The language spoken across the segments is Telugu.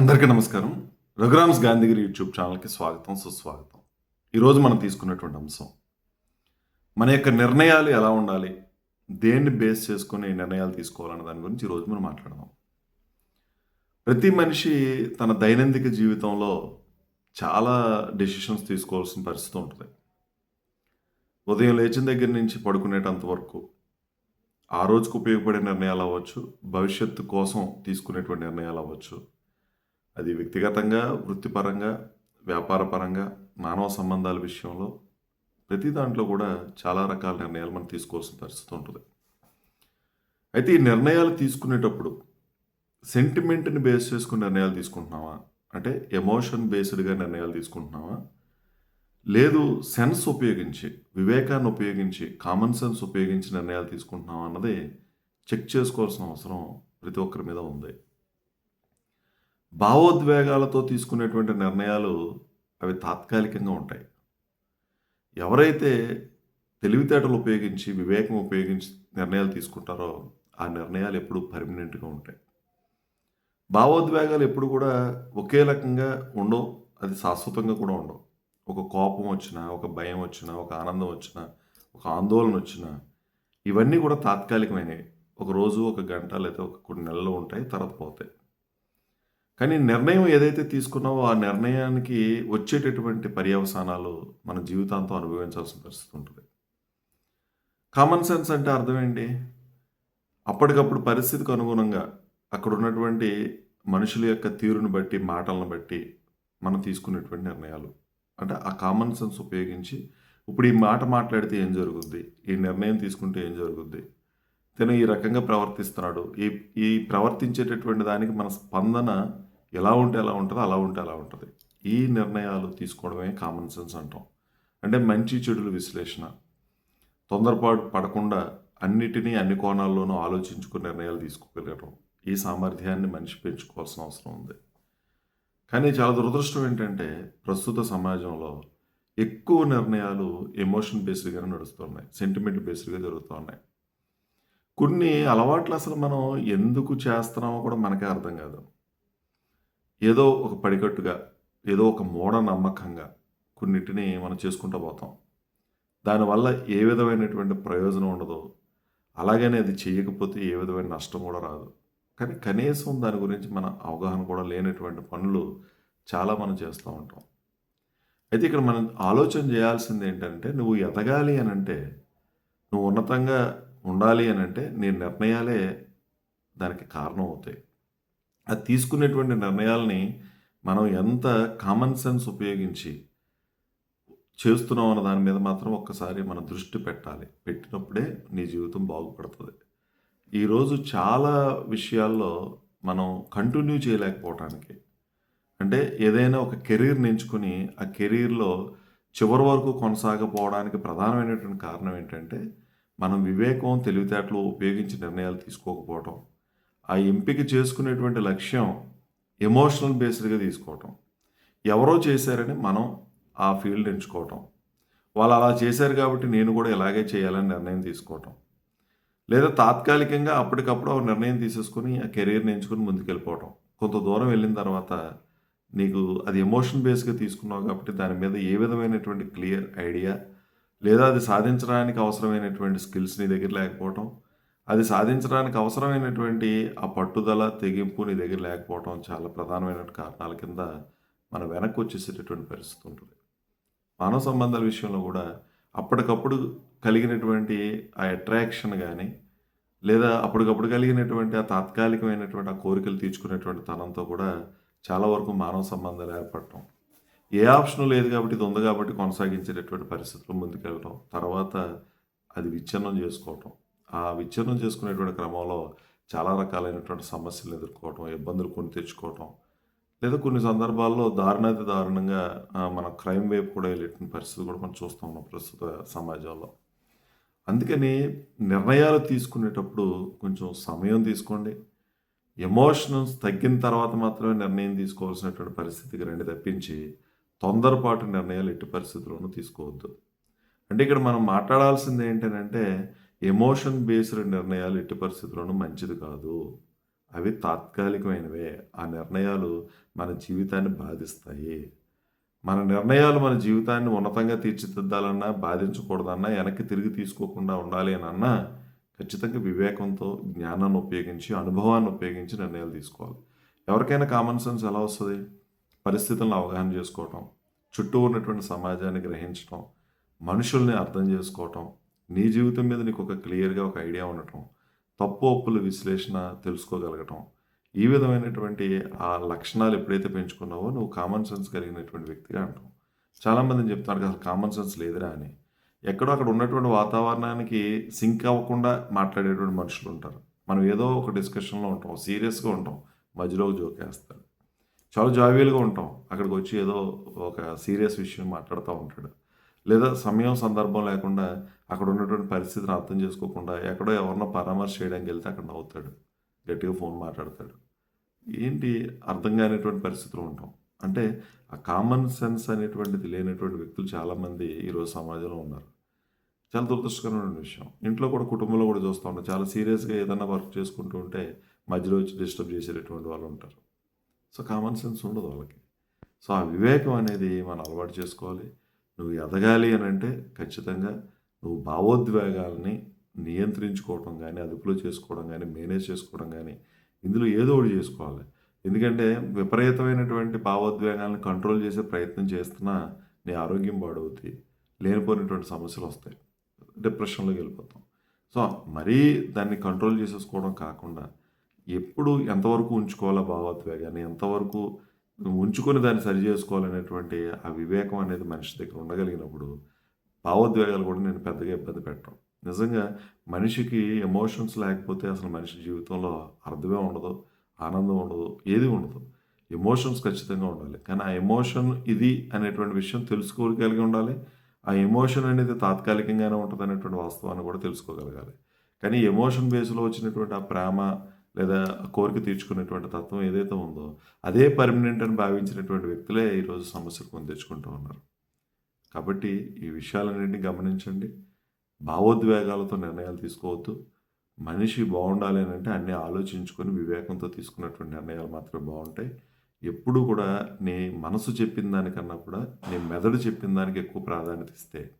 అందరికీ నమస్కారం. రఘురామ్స్ గాంధీగిరి యూట్యూబ్ ఛానల్కి స్వాగతం సుస్వాగతం. ఈరోజు మనం తీసుకున్నటువంటి అంశం మన యొక్క నిర్ణయాలు ఎలా ఉండాలి దేన్ని బేస్ చేసుకుని నిర్ణయాలు తీసుకోవాలన్న దాని గురించి ఈరోజు మనం మాట్లాడదాం. ప్రతి మనిషి తన దైనందిక జీవితంలో చాలా డెసిషన్స్ తీసుకోవాల్సిన పరిస్థితి ఉంటుంది. ఉదయం లేచిన దగ్గర నుంచి పడుకునేటంత వరకు ఆ రోజుకు ఉపయోగపడే నిర్ణయాలు అవ్వచ్చు భవిష్యత్తు కోసం తీసుకునేటువంటి నిర్ణయాలు అవ్వచ్చు అది వ్యక్తిగతంగా వృత్తిపరంగా వ్యాపారపరంగా మానవ సంబంధాల విషయంలో ప్రతి దాంట్లో కూడా చాలా రకాల నిర్ణయాలు మనం తీసుకోవాల్సిన పరిస్థితి ఉంటుంది. అయితే ఈ నిర్ణయాలు తీసుకునేటప్పుడు సెంటిమెంట్ని బేస్ చేసుకుని నిర్ణయాలు తీసుకుంటున్నావా? అంటే ఎమోషన్ బేస్డ్గా నిర్ణయాలు తీసుకుంటున్నావా? లేదు సెన్స్ ఉపయోగించి వివేకాన్ని ఉపయోగించి కామన్ సెన్స్ ఉపయోగించి నిర్ణయాలు తీసుకుంటున్నావా అన్నది చెక్ చేసుకోవాల్సిన అవసరం ప్రతి ఒక్కరి మీద ఉంది. భావోద్వేగాలతో తీసుకునేటువంటి నిర్ణయాలు అవి తాత్కాలికంగా ఉంటాయి. ఎవరైతే తెలివితేటలు ఉపయోగించి వివేకం ఉపయోగించి నిర్ణయాలు తీసుకుంటారో ఆ నిర్ణయాలు ఎప్పుడూ పర్మనెంట్గా ఉంటాయి. భావోద్వేగాలు ఎప్పుడు కూడా ఒకే రకంగా ఉండవు. అది శాశ్వతంగా కూడా ఉండవు. ఒక కోపం వచ్చినా ఒక భయం వచ్చినా ఒక ఆనందం వచ్చినా ఒక ఆందోళన వచ్చినా ఇవన్నీ కూడా తాత్కాలికమైనవి. ఒక రోజు ఒక గంట లేదా ఒక కొన్ని నెలలు ఉంటాయి తర్వాత పోతాయి. కానీ నిర్ణయం ఏదైతే తీసుకున్నావో ఆ నిర్ణయానికి వచ్చేటటువంటి పర్యవసానాలు మన జీవితాంతం అనుభవించాల్సిన పరిస్థితి ఉంటుంది. కామన్ సెన్స్ అంటే అర్థం ఏంటి? అప్పటికప్పుడు పరిస్థితికి అనుగుణంగా అక్కడ ఉన్నటువంటి మనుషుల యొక్క తీరును బట్టి మాటలను బట్టి మనం తీసుకునేటువంటి నిర్ణయాలు. అంటే ఆ కామన్ సెన్స్ ఉపయోగించి ఇప్పుడు ఈ మాట మాట్లాడితే ఏం జరుగుద్ది? ఈ నిర్ణయం తీసుకుంటే ఏం జరుగుద్ది? తను ఈ రకంగా ప్రవర్తిస్తున్నాడు. ఈ ఈ ప్రవర్తించేటటువంటి దానికి మన స్పందన ఎలా ఉంటే ఎలా ఉంటుందో అలా ఉంటే అలా ఉంటుంది. ఈ నిర్ణయాలు తీసుకోవడమే కామన్ సెన్స్ అంటాం. అంటే మంచి చెడుల విశ్లేషణ తొందరపాటు పడకుండా అన్నిటినీ అన్ని కోణాల్లోనూ ఆలోచించుకుని నిర్ణయాలు తీసుకోగలగడం ఈ సామర్థ్యాన్ని మనిషి పెంచుకోవాల్సిన అవసరం ఉంది. కానీ చాలా దురదృష్టం ఏంటంటే ప్రస్తుత సమాజంలో ఎక్కువ నిర్ణయాలు ఎమోషన్ బేస్డ్గానే నడుస్తున్నాయి సెంటిమెంట్ బేస్డ్గా జరుగుతున్నాయి కొన్ని అలవాట్లు అసలు మనం ఎందుకు చేస్తున్నామో కూడా మనకే అర్థం కాదు. ఏదో ఒక పడికట్టుగా ఏదో ఒక మూఢ నమ్మకంగా కొన్నిటిని మనం చేసుకుంటూ పోతాం. దానివల్ల ఏ విధమైనటువంటి ప్రయోజనం ఉండదు అలాగనే అది చేయకపోతే ఏ విధమైన నష్టం కూడా రాదు. కానీ కనీసం దాని గురించి మన అవగాహన కూడా లేనటువంటి పనులు చాలా మనం చేస్తూ ఉంటాం. అయితే ఇక్కడ మనం ఆలోచన చేయాల్సింది ఏంటంటే నువ్వు ఎదగాలి అని అంటే నువ్వు ఉన్నతంగా ఉండాలి అని అంటే నీ నిర్ణయాలే దానికి కారణం అవుతాయి. అది తీసుకునేటువంటి నిర్ణయాల్ని మనం ఎంత కామన్ సెన్స్ ఉపయోగించి చేస్తున్నాం అన్న దాని మీద మాత్రం ఒక్కసారి మన దృష్టి పెట్టాలి. పెట్టినప్పుడే నీ జీవితం బాగుపడుతుంది. ఈరోజు చాలా విషయాల్లో మనం కంటిన్యూ చేయలేకపోవటానికి. అంటే ఏదైనా ఒక కెరీర్ని ఎంచుకుని ఆ కెరీర్లో చివరి వరకు కొనసాగపోవడానికి ప్రధానమైనటువంటి కారణం ఏంటంటే మనం వివేకం తెలివితేటలు ఉపయోగించి నిర్ణయాలు తీసుకోకపోవటం. ఆ ఎంపిక చేసుకునేటువంటి లక్ష్యం ఎమోషనల్ బేస్డ్గా తీసుకోవటం. ఎవరో చేశారని మనం ఆ ఫీల్డ్ ఎంచుకోవటం. వాళ్ళు అలా చేశారు కాబట్టి నేను కూడా ఇలాగే చేయాలని నిర్ణయం తీసుకోవటం. లేదా తాత్కాలికంగా అప్పటికప్పుడు ఒక నిర్ణయం తీసేసుకొని ఆ కెరీర్ని ఎంచుకొని ముందుకెళ్ళిపోవటం. కొంత దూరం వెళ్ళిన తర్వాత నీకు అది ఎమోషన్ బేస్గా తీసుకున్నావు కాబట్టి దాని మీద ఏ విధమైనటువంటి క్లియర్ ఐడియా లేదా అది సాధించడానికి అవసరమైనటువంటి స్కిల్స్ నీ దగ్గర లేకపోవటం అది సాధించడానికి అవసరమైనటువంటి ఆ పట్టుదల తెగింపు నీ దగ్గర లేకపోవడం చాలా ప్రధానమైన కారణాల కింద మన వెనక్కి వచ్చేసేటటువంటి పరిస్థితి ఉంటుంది. మానవ సంబంధాల విషయంలో కూడా అప్పటికప్పుడు కలిగినటువంటి ఆ అట్రాక్షన్ కానీ లేదా అప్పటికప్పుడు కలిగినటువంటి ఆ తాత్కాలికమైనటువంటి ఆ కోరికలు తీర్చుకునేటువంటి తనంతో కూడా చాలా వరకు మానవ సంబంధాలు ఏర్పడటం. ఏ ఆప్షన్ లేదు కాబట్టి ఇది ఉంది కాబట్టి కొనసాగించేటటువంటి పరిస్థితులు ముందుకెళ్ళటం. తర్వాత అది విచ్ఛిన్నం చేసుకోవటం. ఆ విచ్ఛిన్నం చేసుకునేటువంటి క్రమంలో చాలా రకాలైనటువంటి సమస్యలు ఎదుర్కోవటం ఇబ్బందులు కొని తెచ్చుకోవటం లేదా కొన్ని సందర్భాల్లో దారుణాతి దారుణంగా మన మనం క్రైమ్ వైపు కూడా వెళ్ళిన పరిస్థితి కూడా మనం చూస్తూ ఉన్నాం ప్రస్తుత సమాజంలో. అందుకని నిర్ణయాలు తీసుకునేటప్పుడు కొంచెం సమయం తీసుకోండి. ఎమోషనల్స్ తగ్గిన తర్వాత మాత్రమే నిర్ణయం తీసుకోవాల్సినటువంటి పరిస్థితికి రండి తప్పించి తొందరపాటు నిర్ణయాలు ఎట్టి పరిస్థితుల్లోనూ తీసుకోవద్దు. అంటే ఇక్కడ మనం మాట్లాడాల్సింది ఏంటంటే ఎమోషన్ బేస్డ్ నిర్ణయాలు ఎట్టి పరిస్థితుల్లోనూ మంచిది కాదు. అవి తాత్కాలికమైనవే. ఆ నిర్ణయాలు మన జీవితాన్ని బాధిస్తాయి. మన నిర్ణయాలు మన జీవితాన్ని ఉన్నతంగా తీర్చిదిద్దాలన్నా బాధించకూడదన్నా వెనక్కి తిరిగి తీసుకోకుండా ఉండాలి అని అన్నా ఖచ్చితంగా వివేకంతో జ్ఞానాన్ని ఉపయోగించి అనుభవాన్ని ఉపయోగించి నిర్ణయాలు తీసుకోవాలి. ఎవరికైనా కామన్ సెన్స్ ఎలా వస్తుంది? పరిస్థితులను అవగాహన చేసుకోవటం చుట్టూ ఉన్నటువంటి సమాజాన్ని గ్రహించటం మనుషుల్ని అర్థం చేసుకోవటం నీ జీవితం మీద నీకు ఒక క్లియర్గా ఒక ఐడియా ఉండటం తప్పు అప్పుల విశ్లేషణ తెలుసుకోగలగటం ఈ విధమైనటువంటి ఆ లక్షణాలు ఎప్పుడైతే పెంచుకున్నావో నువ్వు కామన్ సెన్స్ కలిగినటువంటి వ్యక్తిగా అంటావు. చాలామంది చెప్తారు అసలు కామన్ సెన్స్ లేదురా అని. ఎక్కడో అక్కడ ఉన్నటువంటి వాతావరణానికి సింక్ అవ్వకుండా మాట్లాడేటువంటి మనుషులు ఉంటారు. మనం ఏదో ఒక డిస్కషన్లో ఉంటాం సీరియస్గా ఉంటాం మధ్యలో ఒక జోక్ వేస్తాడు చాలా జావియల్గా ఉంటాం. అక్కడికి వచ్చి ఏదో ఒక సీరియస్ విషయం మాట్లాడుతూ ఉంటాడు. లేదా సమయం సందర్భం లేకుండా అక్కడ ఉన్నటువంటి పరిస్థితిని అర్థం చేసుకోకుండా ఎక్కడో ఎవరినో పరామర్శ చేయడానికి వెళ్తే అక్కడ నవ్వుతాడు. గట్టిగా ఫోన్ మాట్లాడతాడు. ఏంటి? అర్థం కానిటువంటి పరిస్థితులు ఉంటాం. అంటే ఆ కామన్ సెన్స్ అనేటువంటిది లేనటువంటి వ్యక్తులు చాలామంది ఈరోజు సమాజంలో ఉన్నారు. చాలా దురదృష్టకరమైన విషయం. ఇంట్లో కూడా కుటుంబంలో కూడా చూస్తూ ఉంటాం. చాలా సీరియస్గా ఏదైనా వర్క్ చేసుకుంటూ ఉంటే మధ్యలో వచ్చి డిస్టర్బ్ చేసేటటువంటి వాళ్ళు ఉంటారు. సో కామన్ సెన్స్ ఉండదు వాళ్ళకి. సో ఆ వివేకం అనేది మనం అలవాటు చేసుకోవాలి. నువ్వు ఎదగాలి అని అంటే ఖచ్చితంగా నువ్వు భావోద్వేగాలని నియంత్రించుకోవడం కానీ అదుపులో చేసుకోవడం కానీ మేనేజ్ చేసుకోవడం కానీ ఇందులో ఏదో ఒకటి చేసుకోవాలి. ఎందుకంటే విపరీతమైనటువంటి భావోద్వేగాలను కంట్రోల్ చేసే ప్రయత్నం చేస్తున్నా నీ ఆరోగ్యం పాడవుతాయి లేనిపోయినటువంటి సమస్యలు వస్తాయి. డిప్రెషన్లోకి వెళ్ళిపోతాం. సో మరీ దాన్ని కంట్రోల్ చేసేసుకోవడం కాకుండా ఎప్పుడు ఎంతవరకు ఉంచుకోవాలా భావోద్వేగాన్ని ఎంతవరకు ఉంచుకొని దాన్ని సరి చేసుకోవాలనేటువంటి ఆ వివేకం అనేది మనిషి దగ్గర ఉండగలిగినప్పుడు భావోద్వేగాలు కూడా నేను పెద్దగా ఇబ్బంది పెట్టడం నిజంగా మనిషికి ఎమోషన్స్ లేకపోతే అసలు మనిషి జీవితంలో అర్థమే ఉండదు ఆనందం ఉండదు ఏది ఉండదు. ఎమోషన్స్ ఖచ్చితంగా ఉండాలి. కానీ ఆ ఎమోషన్ ఇది అనేటువంటి విషయం తెలుసుకోగలిగి ఉండాలి. ఆ ఎమోషన్ అనేది తాత్కాలికంగానే ఉంటుంది అనేటువంటి వాస్తవాన్ని కూడా తెలుసుకోగలగాలి. కానీ ఎమోషన్ బేస్లో వచ్చినటువంటి ఆ ప్రేమ లేదా కోరిక తీర్చుకునేటువంటి తత్వం ఏదైతే ఉందో అదే పర్మనెంట్ అని భావించినటువంటి వ్యక్తులే ఈరోజు సమస్యలు కొని తెచ్చుకుంటూ ఉన్నారు. కాబట్టి ఈ విషయాలన్నింటినీ గమనించండి. భావోద్వేగాలతో నిర్ణయాలు తీసుకోవద్దు. మనిషి బాగుండాలి అని అంటే అన్నీ ఆలోచించుకొని వివేకంతో తీసుకున్నటువంటి నిర్ణయాలు మాత్రమే బాగుంటాయి. ఎప్పుడు కూడా నీ మనసు చెప్పిన దానికన్నా కూడా నీ మెదడు చెప్పిన దానికి ఎక్కువ ప్రాధాన్యత ఇస్తే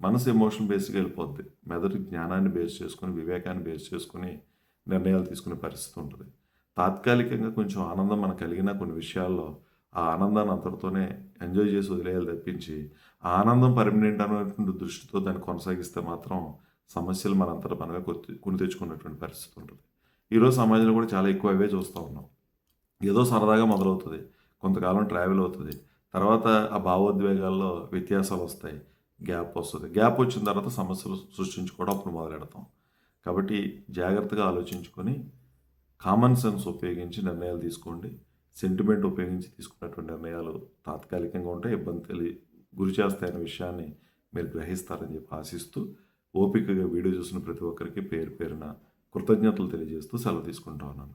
మనసు ఎమోషన్ బేస్గా వెళ్ళిపోద్ది. మెదడు జ్ఞానాన్ని బేస్ చేసుకొని వివేకాన్ని బేస్ చేసుకొని నిర్ణయాలు తీసుకునే పరిస్థితి ఉంటుంది. తాత్కాలికంగా కొంచెం ఆనందం మనకు కలిగిన కొన్ని విషయాల్లో ఆ ఆనందాన్ని అంతటితోనే ఎంజాయ్ చేసి వదిలేయాలి తప్పించి ఆ ఆనందం పర్మనెంట్ అనేటువంటి దృష్టితో దాన్ని కొనసాగిస్తే మాత్రం సమస్యలు మనంతట మనమే కొని తెచ్చుకున్నటువంటి పరిస్థితి ఉంటుంది. ఈరోజు సమాజంలో కూడా చాలా ఎక్కువ అవే చూస్తూ ఉన్నాం. ఏదో సరదాగా మొదలవుతుంది. కొంతకాలం ట్రావెల్ అవుతుంది. తర్వాత ఆ భావోద్వేగాల్లో వ్యత్యాసాలు వస్తాయి. గ్యాప్ వస్తుంది. గ్యాప్ వచ్చిన తర్వాత సమస్యలు సృష్టించుకోవడం అప్పుడు మొదలెడతాం. కాబట్టి జాగ్రత్తగా ఆలోచించుకొని కామన్ సెన్స్ ఉపయోగించి నిర్ణయాలు తీసుకోండి. సెంటిమెంట్ ఉపయోగించి తీసుకున్నటువంటి నిర్ణయాలు తాత్కాలికంగా ఉంటే ఇబ్బంది తెలి గురి చేస్తాయన్న విషయాన్ని మీరు గ్రహిస్తారని చెప్పి ఆశిస్తూ ఓపికగా వీడియో చూసిన ప్రతి ఒక్కరికి పేరు పేరున కృతజ్ఞతలు తెలియజేస్తూ సెలవు తీసుకుంటా ఉన్నాను.